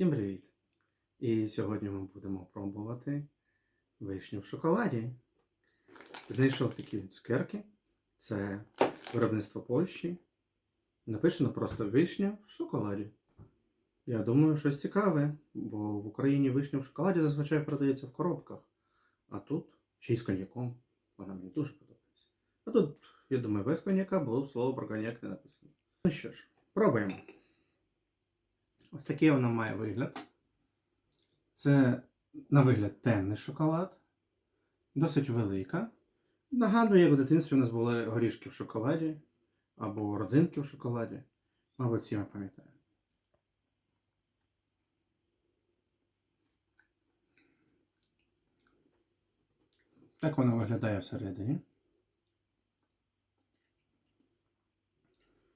Всім привіт! І сьогодні ми будемо пробувати вишню в шоколаді. Знайшов такі цукерки. Це виробництво Польщі. Написано просто вишня в шоколаді. Я думаю, щось цікаве, бо в Україні вишня в шоколаді зазвичай продається в коробках. А тут ще й з коньяком. Вона мені дуже подобається. А тут, я думаю, без коньяка, бо слово про коньяк не написано. Ну що ж, пробуємо. Ось такий вона має вигляд. Це, на вигляд, темний шоколад. Досить велика. Нагадує, як в дитинстві у нас були горішки в шоколаді або родзинки в шоколаді. Мабуть, всі ми пам'ятаємо. Так вона виглядає всередині.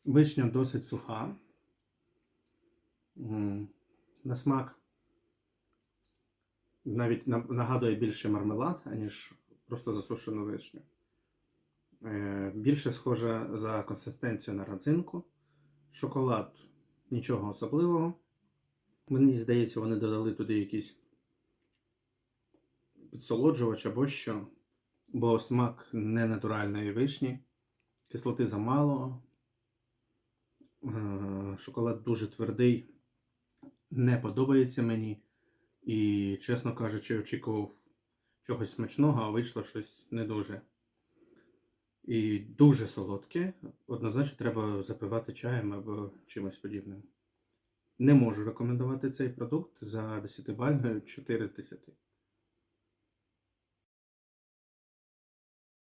Вишня досить суха. На смак навіть нагадує більше мармелад, аніж просто засушену вишню. Е, Більше схоже за консистенцією на родзинку. Шоколад нічого особливого. Мені здається, вони додали туди якийсь підсолоджувач або що, бо смак не натуральної вишні, кислоти замало. Е, Шоколад дуже твердий, не подобається мені. І, чесно кажучи, очікував чогось смачного, а вийшло щось не дуже. І дуже солодке. Однозначно треба запивати чаєм або чимось подібним. Не можу рекомендувати цей продукт за 10-бальною 4 з 10.